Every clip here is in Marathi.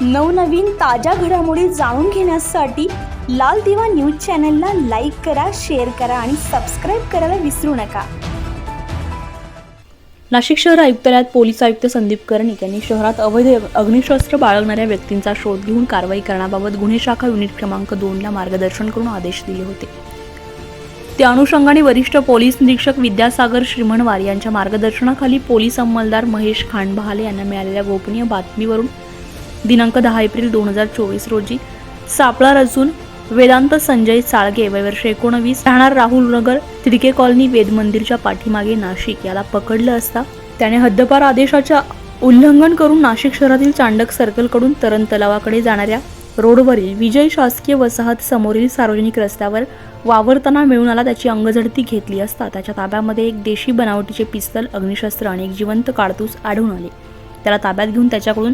नवनवीन ताज्या घडामोडी जाणून घेण्यासाठी लाल दिवा न्यूज चॅनलला लाईक करा शेअर करा आणि सबस्क्राईब करायला विसरू नका. नाशिक शहर आयुक्तालयात पोलीस आयुक्त संदीप कर्णिक यांनी शहरात अवैध अग्निशस्त्र बाळगणाऱ्या व्यक्तींचा शोध घेऊन कारवाई करण्याबाबत गुन्हे शाखा युनिट क्रमांक दोनला मार्गदर्शन करून आदेश दिले होते. त्या अनुषंगाने वरिष्ठ पोलीस निरीक्षक विद्यासागर श्रीमणवार यांच्या मार्गदर्शनाखाली पोलीस अंमलदार महेश खांडबहाले यांना मिळालेल्या गोपनीय बातमीवरून दिनांक दहा एप्रिल दोन हजार चोवीस रोजी सापळा रचून वेदांत संजय साळगे वय वर्ष एकोणवीस राहणार राहुल नगर तिडके कॉलनी वेद मंदिरच्या पाठीमागे नाशिक याला पकडलं असता त्याने हद्दपार आदेशाच्या उल्लंघन करून नाशिक शहरातील चांडक सर्कलकडून तरण तलावाकडे जाणाऱ्या रोडवरील विजय शासकीय वसाहत समोरील सार्वजनिक रस्त्यावर वावरताना मिळून आला त्याची अंगझडती घेतली असता त्याच्या ताब्यामध्ये एक देशी बनावटीचे पिस्तल अग्निशस्त्र आणि एक जिवंत काडतूस आढळून आले. त्याला ताब्यात घेऊन त्याच्याकडून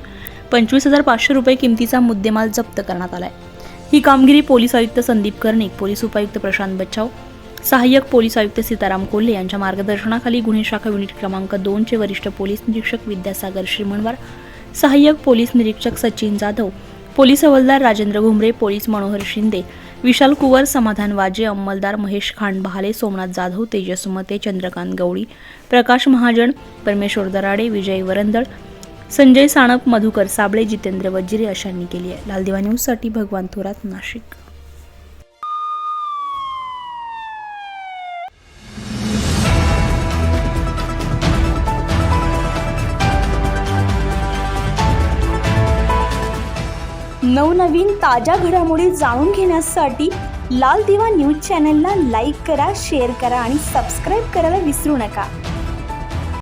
पंचवीस हजार पाचशे रुपये किमतीचा मुद्देमाल जप्त करण्यात आलाय. ही कामगिरी पोलीस आयुक्त संदीप कर्णिक पोलीस उपायुक्त प्रशांत बच्चाव सहाय्यक पोलीस आयुक्त सीताराम कोल्हे यांच्या मार्गदर्शनाखाली गुन्हे शाखा युनिट क्रमांक दोनचे वरिष्ठ पोलीस निरीक्षक विद्यासागर श्रीमणवार सहाय्यक पोलीस निरीक्षक सचिन जाधव पोलीस हवालदार राजेंद्र घुमरे पोलीस मनोहर शिंदे विशाल कुवर समाधान वाजे अंमलदार महेश खांडबहाले सोमनाथ जाधव तेजस मते चंद्रकांत गवळी प्रकाश महाजन परमेश्वर दराडे विजय वरंदळ संजय साणप मधुकर साबळे जितेंद्र वजिरे अशांनी केली आहे. लालदिवा न्यूजसाठी भगवान थोरात नाशिक. नवनवीन ताज्या घडामोडी जाणून घेण्यासाठी लाल दिवा न्यूज चॅनलला लाईक करा शेअर करा आणि सबस्क्राईब करायला विसरू नका.